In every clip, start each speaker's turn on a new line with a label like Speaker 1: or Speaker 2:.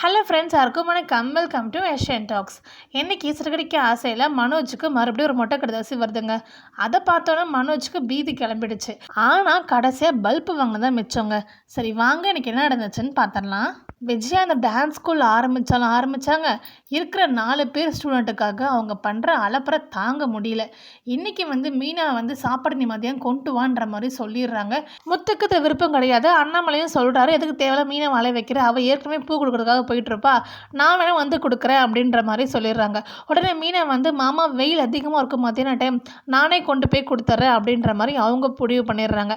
Speaker 1: Hello friends யாருக்கும் வணக்கம். Welcome to Asian tax இன்றைக்கி சிறுகடிக்க ஆசையில் மனோஜுக்கு மறுபடியும் ஒரு மொட்டை கடிதாசி வருதுங்க. அதை பார்த்தோன்னா மனோஜுக்கு பீதி கிளம்பிடுச்சு. ஆனால் கடைசியாக பல்பு வாங்க தான் மிச்சங்க. சரி வாங்க இன்றைக்கி என்ன நடந்துச்சுன்னு பார்த்துடலாம் விஜயா அந்த டான்ஸ் ஸ்கூல் ஆரம்பித்தாலும் ஆரம்பித்தாங்க இருக்கிற நாலு பேர் ஸ்டூடெண்ட்டுக்காக அவங்க பண்ணுற அலப்பறை தாங்க முடியல. இன்றைக்கி வந்து மீனா வந்து சாப்பாடு நீ மதியம் கொண்டு வான்ற மாதிரி சொல்லிடுறாங்க. முத்துக்கு விருப்பம் கிடையாது. அண்ணாமலையும் சொல்கிறாரு எதுக்கு தேவையில்ல மீனை வலை வைக்கிற? அவள் ஏற்கனவே பூ கொடுக்குறதுக்காக போயிட்டுருப்பா நான் வேணால் வந்து கொடுக்குறேன் அப்படின்ற மாதிரி சொல்லிடுறாங்க. உடனே மீனை வந்து மாமா வெயில் அதிகமாக இருக்கும் மத்தியான டைம் நானே கொண்டு போய் கொடுத்துட்றேன் அப்படின்ற மாதிரி அவங்க முடிவு பண்ணிடுறாங்க.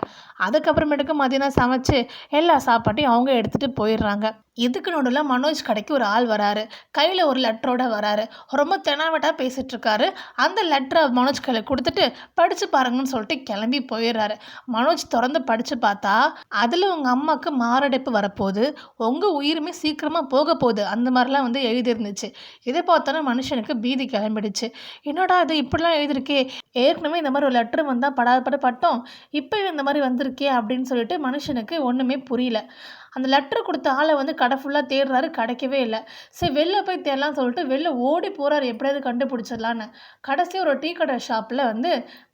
Speaker 1: அதுக்கப்புறமேட்டுக்கு மதியானம் சமைச்சு எல்லா சாப்பாட்டையும் அவங்க எடுத்துகிட்டு போயிடுறாங்க. இதுக்கு நடுவில் மனோஜ் கடைக்கு ஒரு ஆள் வராரு. கையில் ஒரு லெட்டரோட வராரு. ரொம்ப தெனாவட்டாக பேசிகிட்டு இருக்காரு. அந்த லெட்டரை மனோஜ் கையில் கொடுத்துட்டு படித்து பாருங்கன்னு சொல்லிட்டு கிளம்பி போயிடுறாரு. மனோஜ் திறந்து படித்து பார்த்தா அதில் உங்கள் அம்மாவுக்கு மாரடைப்பு வரப்போகுது. உங்கள் உயிருமே சீக்கிரமாக போக போகுது. அந்த மாதிரிலாம் வந்து எழுதியிருந்துச்சு. இதை பார்த்தோன்னா மனுஷனுக்கு பீதி கிளம்பிடுச்சு. என்னடா இது இப்படிலாம் எழுதியிருக்கே? ஏற்கனவே இந்த மாதிரி ஒரு லெட்ரு வந்தால் படாத பட்டோம். இப்போ இந்த மாதிரி வந்திருக்கே? அப்படின்னு சொல்லிட்டு மனுஷனுக்கு ஒன்றுமே புரியல. அந்த லெட்ரு கொடுத்த ஆளை வந்து கடை ஃபுல்லாக தேடுறாரு கிடைக்கவே இல்லை. சரி வெளில போய் தேடலாம்னு சொல்லிட்டு வெளில ஓடி போகிறாரு எப்படியாவது கண்டுபிடிச்சிடலான்னு கடைசி ஒரு டீ கடை ஷாப்பில் வந்து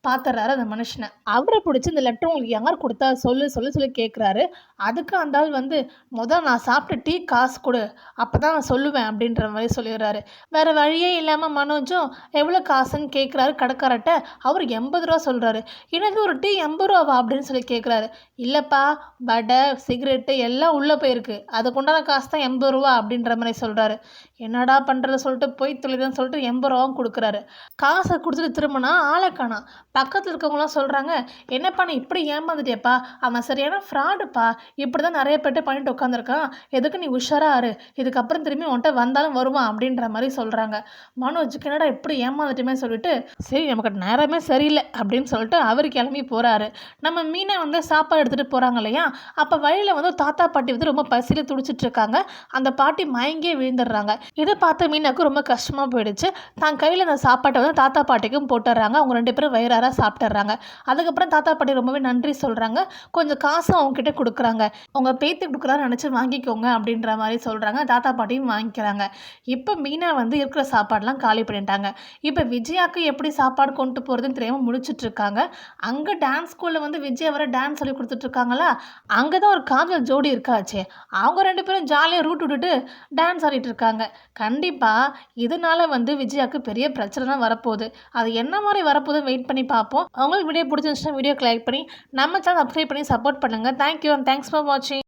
Speaker 1: பார்த்துறாரு அந்த மனுஷனை. அவரை பிடிச்சி இந்த லெட்டர் உங்களுக்கு யார் கொடுத்தா சொல்லு சொல்லு சொல்லி கேட்குறாரு அதுக்கு அந்த ஆள் வந்து முதல் நான் சாப்பிட்டு டீ காசு கொடு அப்போ தான் நான் சொல்லுவேன் அப்படின்ற மாதிரி சொல்லிடுறாரு. வேறு வழியே இல்லாமல் மனோஜும் எவ்வளோ காசுன்னு? கேட்குறாரு கடைக்காரட்ட அவர் எண்பது ரூபா சொல்கிறாரு எனக்கு ஒரு டீ எண்பது ரூபாவா? அப்படின்னு சொல்லி கேட்குறாரு இல்லைப்பா வடை சிகரெட்டு எல்லாம் உள்ளே போயிருக்கு. அதுக்குண்டான காசு தான் எண்பது ரூபா அப்படின்ற மாதிரி சொல்கிறாரு என்னடா பண்ணுறது சொல்லிட்டு போய் தொழிலுன்னு சொல்லிட்டு எண்பது ரூபாவும் கொடுக்குறாரு. காசை கொடுத்துட்டு திரும்பினா ஆளை காணாம். பக்கத்தில் இருக்கவங்களாம் சொல்கிறாங்க என்னப்பா நீ இப்படி ஏமாந்துட்டியப்பா? அவன் சரியான ஃப்ராடுப்பா. இப்படி தான் நிறைய பேர்ட்ட பண்ணிட்டு உட்காந்துருக்கான் எதுக்கு நீ உஷாராக இரு. இதுக்கப்புறம் திரும்பி உன்ட்ட வந்தாலும் வருவான் அப்படின்ற மாதிரி சொல்கிறாங்க மனோஜுக்கு என்னடா இப்படி ஏமாந்துட்டுமே சொல்லிட்டு சரி நமக்கு நேரமே சரியில்லை அப்படின்னு சொல்லிட்டு அவர் கிளம்பி போகிறாரு நம்ம மீனை வந்து சாப்பாடு எடுத்துகிட்டு போகிறாங்க இல்லையா? அப்போ வழியில் வந்து தாத்தா பாட்டி வந்து ரொம்ப பசியில் துடிச்சிட்டு இருக்காங்க. அந்த பாட்டி மயங்கியே விழுந்துடுறாங்க. இதை பார்த்த மீனாக்கு ரொம்ப கஷ்டமாக போயிடுச்சு. தான் கையில் அந்த சாப்பாட்டை வந்து தாத்தா பாட்டிக்கும் போட்டுடுறாங்க. அவங்க ரெண்டு பேரும் வயிறார எல்லாரும் சாப்பிட்டுறாங்க. அதுக்கப்புறம் தாத்தா பாட்டி ரொம்பவே நன்றி சொல்கிறாங்க கொஞ்சம் காசும் அவங்கக்கிட்ட கொடுக்குறாங்க. உங்கள் பேத்து கொடுக்குறாரு நினச்சி வாங்கிக்கோங்க அப்படின்ற மாதிரி சொல்கிறாங்க தாத்தா பாட்டியும் வாங்கிக்கிறாங்க. இப்போ மீனா வந்து இருக்கிற சாப்பாடெலாம் காலி பண்ணிட்டாங்க. இப்போ விஜயாவுக்கு எப்படி சாப்பாடு கொண்டு போகிறதுன்னு தெரியாமல் முடிச்சிட்ருக்காங்க அங்கே டான்ஸ் ஸ்கூலில் வந்து விஜய் வர டான்ஸ் சொல்லி கொடுத்துட்ருக்காங்களா அங்கே தான் ஒரு காதல் ஜோடி இருக்காச்சே. அவங்க ரெண்டு பேரும் ஜாலியாக ரூட் விட்டுட்டு டான்ஸ் ஆடிட்டு இருக்காங்க. கண்டிப்பாக இதனால வந்து விஜயாவுக்கு பெரிய பிரச்சனை தான் வரப்போகுது. அது என்ன மாதிரி வரப்போகுதுன்னு வெயிட் பண்ணி பார்ப்போம். உங்களுக்கு வீடியோ பிடிச்சிருந்துச்சுன்னா வீடியோக்கு லைக் பண்ணி நம்ம சேனல் சப்ஸ்கிரைப் பண்ணி சப்போர்ட் பண்ணுங்கள் thank you and thanks for வாட்சிங்